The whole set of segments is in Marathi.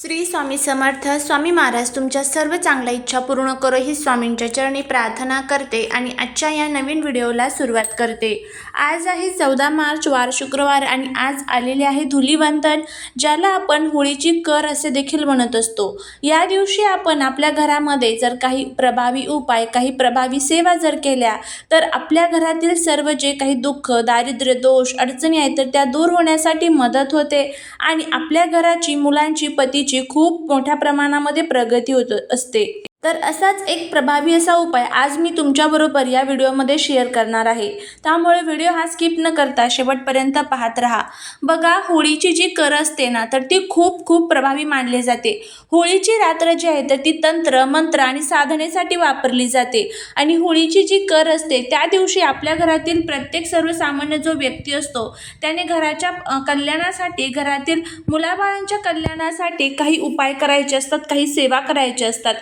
श्री स्वामी समर्थ स्वामी महाराज तुमच्या सर्व चांगल्या इच्छा पूर्ण करो ही स्वामींच्या चरणी प्रार्थना करते आणि आजच्या या नवीन व्हिडिओला सुरुवात करते. आज आहे चौदा मार्च वार शुक्रवार आणि आज आलेले आहे धुलीवंतन ज्याला आपण होळीची कर असे देखील म्हणत असतो. या दिवशी आपण आपल्या घरामध्ये जर काही प्रभावी उपाय काही प्रभावी सेवा जर केल्या तर आपल्या घरातील सर्व जे काही दुःख दारिद्र्य दोष अडचणी आहेत तर त्या दूर होण्यासाठी मदत होते आणि आपल्या घराची मुलांची पती शेतीची खूप मोठ्या प्रमाणामध्ये प्रगती होत असते. तर असाच एक प्रभावी असा उपाय आज मी तुमच्याबरोबर या व्हिडिओमध्ये शेअर करणार आहे. त्यामुळे व्हिडिओ हा स्किप न करता शेवटपर्यंत पाहत राहा. बघा होळीची जी कर असते ना तर ती खूप खूप प्रभावी मानली जाते. होळीची रात्र जी आहे तर ती तंत्र मंत्र आणि साधनेसाठी वापरली जाते. आणि होळीची जी कर असते त्या दिवशी आपल्या घरातील प्रत्येक सर्वसामान्य जो व्यक्ती असतो त्याने घराच्या कल्याणासाठी घरातील मुलाबाळांच्या कल्याणासाठी काही उपाय करायचे असतात काही सेवा करायच्या असतात.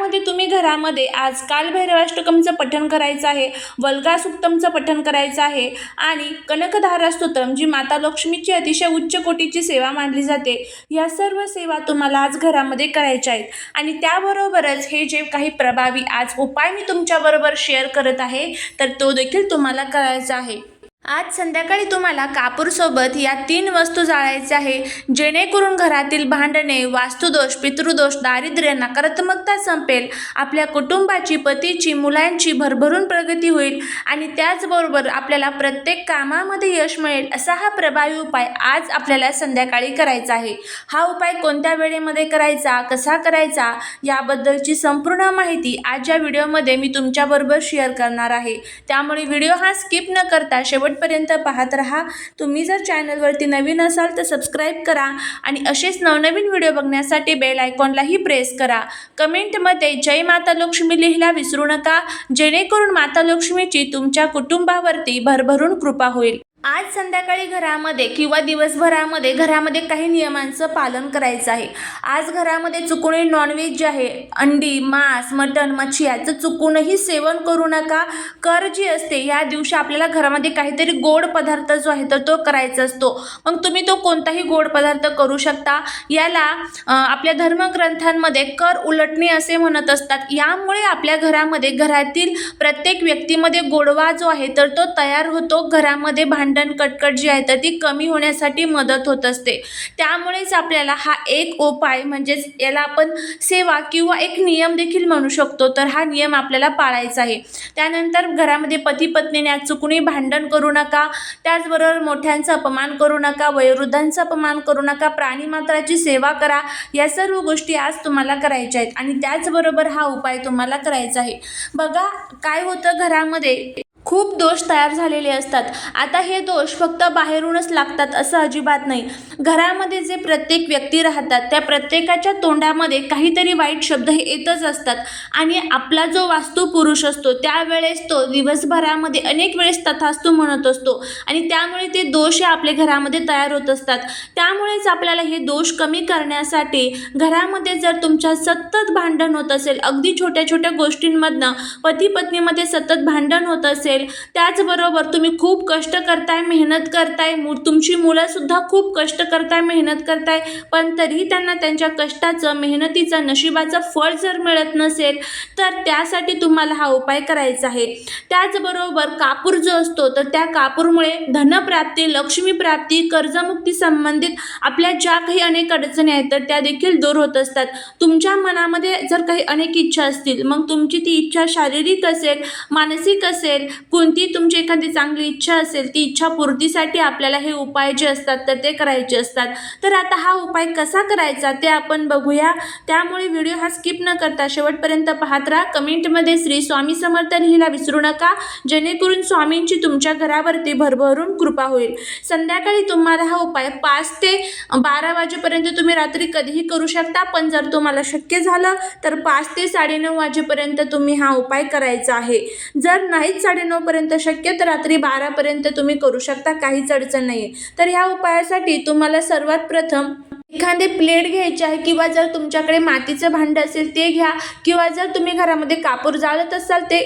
त्यामध्ये तुम्ही घरामध्ये आज कालभैरवाष्टकमचं पठण करायचं आहे वल्गा सुक्तमचं पठण करायचं आहे आणि कनकधारा स्तोत्रम जी माता लक्ष्मीची अतिशय उच्च कोटीची सेवा मानली जाते या सर्व सेवा तुम्हाला आज घरामध्ये करायच्या आहेत. आणि त्याबरोबरच हे जे काही प्रभावी आज उपाय मी तुमच्याबरोबर शेअर करत आहे तर तो देखील तुम्हाला करायचा आहे. आज संध्याकाळी तुम्हाला कापूरसोबत या तीन वस्तू जाळायच्या आहे जेणेकरून घरातील भांडणे वास्तुदोष पितृदोष दारिद्र्य नकारात्मकता संपेल. आपल्या कुटुंबाची पतीची मुलांची भरभरून प्रगती होईल आणि त्याचबरोबर आपल्याला प्रत्येक कामामध्ये यश मिळेल असा हा प्रभावी उपाय आज आपल्याला संध्याकाळी करायचा आहे. हा उपाय कोणत्या वेळेमध्ये करायचा कसा करायचा याबद्दलची संपूर्ण माहिती आज या व्हिडिओमध्ये मी तुमच्याबरोबर शेअर करणार आहे. त्यामुळे व्हिडिओ हा स्किप न करता शेवट शेवटपर्यंत पाहत राहा. तुम्ही जर चॅनलवरती नवीन असाल तर सबस्क्राईब करा आणि असेच नवनवीन व्हिडिओ बघण्यासाठी बेल आयकॉनलाही प्रेस करा. कमेंटमध्ये जय माता लक्ष्मी लिहिला विसरू नका. जेणेकरून माता लक्ष्मीची तुमच्या कुटुंबावरती भरभरून कृपा होईल. आज संध्याकाळी घरामध्ये किंवा दिवसभरामध्ये घरामध्ये काही नियमांचं पालन करायचं आहे. आज घरामध्ये चुकूनही नॉनव्हेज जे आहे. अंडी मांस मटण मच्छी याचं चुकूनही सेवन करू नका. कर जी असते या दिवशी आपल्याला घरामध्ये काहीतरी गोड पदार्थ जो आहे तर तो करायचा असतो. मग तुम्ही तो कोणताही गोड पदार्थ करू शकता. याला आपल्या धर्मग्रंथांमध्ये कर उलटणे असे म्हणत असतात. यामुळे आपल्या घरामध्ये घरातील प्रत्येक व्यक्तीमध्ये गोडवा जो आहे तर तो तयार होतो. घरामध्ये भांड भांडण कटकट जी आहे तर ती कमी होण्यासाठी मदत होत असते. त्यामुळेच आपल्याला हा एक उपाय म्हणजेच याला आपण सेवा किंवा एक नियम देखील म्हणू शकतो. तर हा नियम आपल्याला पाळायचा आहे. त्यानंतर घरामध्ये पती पत्नीने चुकूनही भांडण करू नका. त्याचबरोबर मोठ्यांचा अपमान करू नका. वयोवृद्धांचा अपमान करू नका. प्राणीमात्राची सेवा करा. या सर्व गोष्टी आज तुम्हाला करायच्या आहेत. आणि त्याचबरोबर हा उपाय तुम्हाला करायचा आहे. बघा काय होतं घरामध्ये? खूप दोष तयार झालेले असतात. आता हे दोष फक्त बाहेरूनच लागतात असं अजिबात नाही. घरामध्ये जे प्रत्येक व्यक्ती राहतात त्या प्रत्येकाच्या तोंडामध्ये काहीतरी वाईट शब्द हे येतच असतात. आणि आपला जो वास्तू पुरुष असतो त्यावेळेस तो दिवसभरामध्ये अनेक वेळेस तथास्तू म्हणत असतो. आणि त्यामुळे ते दोष हे आपल्या घरामध्ये तयार होत असतात. त्यामुळेच आपल्याला हे दोष कमी करण्यासाठी घरामध्ये जर तुमच्या सतत भांडण होत असेल अगदी छोट्या छोट्या गोष्टींमधनं पती पत्नीमध्ये सतत भांडण होत असेल त्याचबरोबर तुम्ही खूप कष्ट करताय मेहनत करताय मु तुमची मुलंसुद्धा खूप कष्ट करताय मेहनत करताय पण तरीही त्यांना त्यांच्या कष्टाचं मेहनतीचं नशिबाचं फळ जर मिळत नसेल तर त्यासाठी तुम्हाला हा उपाय करायचा आहे. त्याचबरोबर कापूर जो असतो तर त्या कापूरमुळे धनप्राप्ती लक्ष्मीप्राप्ती कर्जमुक्ती संबंधित आपल्या ज्या काही अनेक अडचणी आहेत तर त्या देखील दूर होत असतात. तुमच्या मनामध्ये जर काही अनेक इच्छा असतील मग तुमची ती इच्छा शारीरिक असेल मानसिक असेल कोणती तुमची एखादी चांगली इच्छा असेल ती इच्छा पूर्तीसाठी आपल्याला हे उपाय जे असतात तर ते करायचे असतात. तर आता हा उपाय कसा करायचा ते आपण बघूया. त्यामुळे व्हिडिओ हा स्किप न करता शेवटपर्यंत पाहत राहा. कमेंटमध्ये श्री स्वामी समर्थ लिहिला विसरू नका. जेणेकरून स्वामींची तुमच्या घरावरती भरभरून कृपा होईल. संध्याकाळी तुम्हाला हा उपाय पाच ते बारा वाजेपर्यंत तुम्ही रात्री कधीही करू शकता. पण जर तुम्हाला शक्य झालं तर पाच ते साडेनऊ वाजेपर्यंत तुम्ही हा उपाय करायचा आहे. जर नाहीच साडेनऊ शक्य तर रात्री बारापर्यंत तुम्ही करू शकता काहीच अडचण नाही आहे तर ह्या उपायासाठी तुम्हाला सर्वात प्रथम एखादे प्लेट घ्यायचे आहे किंवा जर तुमच्याकडे मातीचं भांडं असेल ते घ्या किंवा जर तुम्ही घरामध्ये कापूर जाळत असाल ते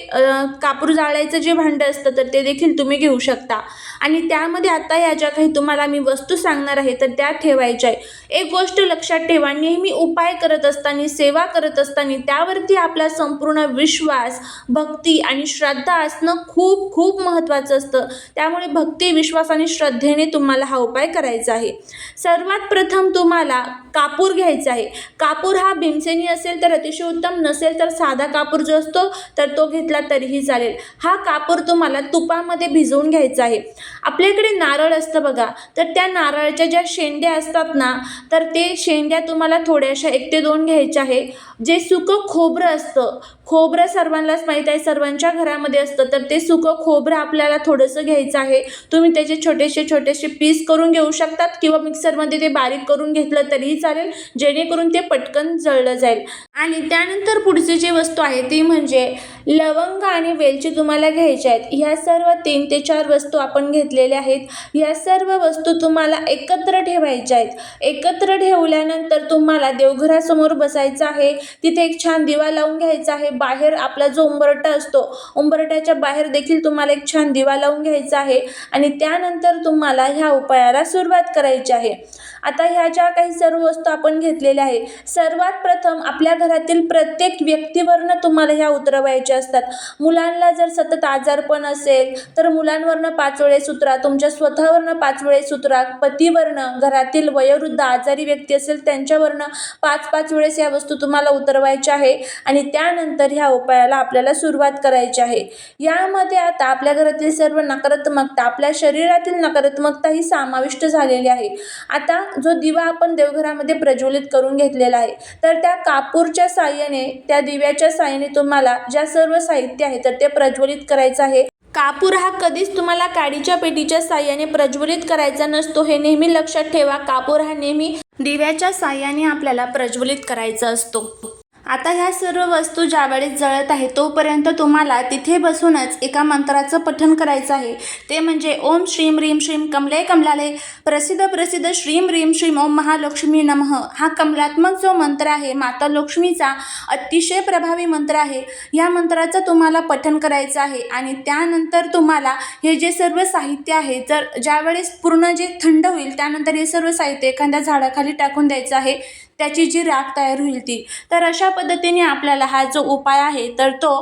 कापूर जाळायचं जे भांडं असतं तर ते देखील तुम्ही घेऊ शकता. आणि त्यामध्ये आता या ज्या काही तुम्हाला मी वस्तू सांगणार आहे तर त्या ठेवायच्या आहे. एक गोष्ट लक्षात ठेवा नेहमी उपाय करत असताना सेवा करत असताना त्यावरती आपला संपूर्ण विश्वास भक्ती आणि श्रद्धा असणं खूप खूप महत्त्वाचं असतं. त्यामुळे भक्ती विश्वास आणि श्रद्धेने तुम्हाला हा उपाय करायचा आहे. सर्वात प्रथम तुम्हाला तुम्हाला कापूर घ्यायचा आहे. कापूर हा भीमसेनी असेल तर अतिशय उत्तम नसेल तर साधा कापूर जो असतो तर तो घेतला तरीही चालेल. हा कापूर तुम्हाला तुपामध्ये भिजवून घ्यायचा आहे. आपल्याकडे नारळ असतं बघा तर त्या नारळाच्या ज्या शेंड्या असतात ना तर ते शेंड्या तुम्हाला थोड्याशा एक ते दोन घ्यायच्या आहे. जे सुकं खोबरं असतं खोबरं सर्वांनाच माहीत आहे सर्वांच्या घरामध्ये असतं तर ते सुकं खोबरं आपल्याला थोडंसं घ्यायचं आहे. तुम्ही त्याचे छोटेसे छोटेसे पीस करून घेऊ शकतात किंवा मिक्सरमध्ये ते बारीक करून घेतलं तरीही चालेल जेणेकरून ते पटकन जळलं जाईल. आणि त्यानंतर पुढची जी वस्तू आहे ती म्हणजे लवंग आणि वेलची तुम्हाला घ्यायच्या आहेत. ह्या सर्व तीन ते चार वस्तू आपण घेतलेल्या आहेत. ह्या सर्व वस्तू तुम्हाला एकत्र ठेवायच्या आहेत. एकत्र ठेवल्यानंतर तुम्हाला देवघरासमोर बसायचं आहे. तिथे एक छान दिवा लावून घ्यायचा आहे. बाहेर आपला जो उंबरटा असतो उंबरट्याच्या बाहेर देखील तुम्हाला एक छान दिवा लावून घ्यायचा आहे आणि त्यानंतर तुम्हाला ह्या उपायाला सुरुवात करायची आहे. आता ह्या ज्या काही सर्व वस्तू आपण घेतलेल्या आहे सर्वात प्रथम आपल्या घरातील प्रत्येक व्यक्तीवरनं तुम्हाला ह्या उतरवायच्या असतात. मुलांना जर सतत आजारपण असेल तर मुलांवरनं पाच वेळेस उतरा तुमच्या स्वतःवरनं पाच वेळेस उतरा पतीवरनं घरातील वयोवृद्ध आजारी व्यक्ती असेल त्यांच्यावरनं पाच पाच वेळेस या वस्तू तुम्हाला उतरवायच्या आहे. आणि त्यानंतर तर ह्या उपायाला आपल्याला सुरुवात करायची आहे. यामध्ये आता आपल्या घरातील सर्व नकारात्मकता आपल्या शरीरातील नकारात्मकता ही समाविष्ट झालेली आहे. आता जो दिवा आपण देवघरामध्ये प्रज्वलित करून घेतलेला आहे तर त्या कापूरच्या साह्याने त्या दिव्याच्या साह्याने तुम्हाला ज्या सर्व साहित्य आहे तर ते प्रज्वलित करायचं आहे. कापूर हा कधीच तुम्हाला काडीच्या पेटीच्या साह्याने प्रज्वलित करायचा नसतो हे नेहमी लक्षात ठेवा. कापूर हा नेहमी दिव्याच्या साह्याने आपल्याला प्रज्वलित करायचा असतो. आता ह्या सर्व वस्तू ज्यावेळेस जळत आहे तोपर्यंत तुम्हाला तिथे बसूनच एका मंत्राचं पठन करायचं आहे. ते म्हणजे ओम श्रीम रीम श्रीम कमले कमलाले प्रसिद्ध प्रसिद्ध श्रीम रीम श्रीम ओम महालक्ष्मी नमः. हा कमलात्मक जो मंत्र आहे माता लक्ष्मीचा अतिशय प्रभावी मंत्र आहे. या मंत्राचं तुम्हाला पठन करायचं आहे आणि त्यानंतर तुम्हाला हे जे सर्व साहित्य आहे जर ज्यावेळेस पूर्ण जे थंड होईल त्यानंतर हे सर्व साहित्य एखाद्या झाडाखाली टाकून द्यायचं आहे. त्याची जी राख तयार होईल ती. तर अशा पद्धतीने आपल्याला हा जो उपाय आहे तर तो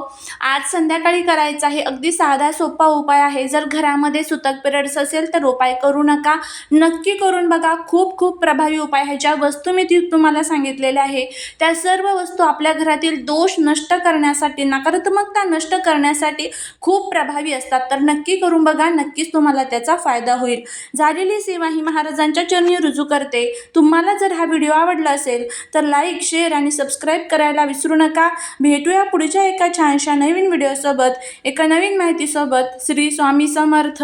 आज संध्याकाळी करायचा आहे. अगदी साधा सोपा उपाय आहे. जर घरामध्ये सुतक पिरियड्स असेल तर उपाय करू नका. नक्की करून बघा. खूप खूप प्रभावी उपाय आहे. ज्या वस्तू मी ती तुम्हाला सांगितलेल्या आहे त्या सर्व वस्तू आपल्या घरातील दोष नष्ट करण्यासाठी नकारात्मकता नष्ट करण्यासाठी खूप प्रभावी असतात. तर नक्की करून बघा. नक्कीच तुम्हाला त्याचा फायदा होईल. झालेली सेवा ही महाराजांच्या चरणी रुजू करते. तुम्हाला जर हा व्हिडिओ आवडला असेल तर लाईक शेअर आणि सबस्क्राईब करायला विसरू नका. भेटूया पुढच्या एका छानशा नवीन व्हिडिओसोबत एका नवीन माहितीसोबत. श्री स्वामी समर्थ.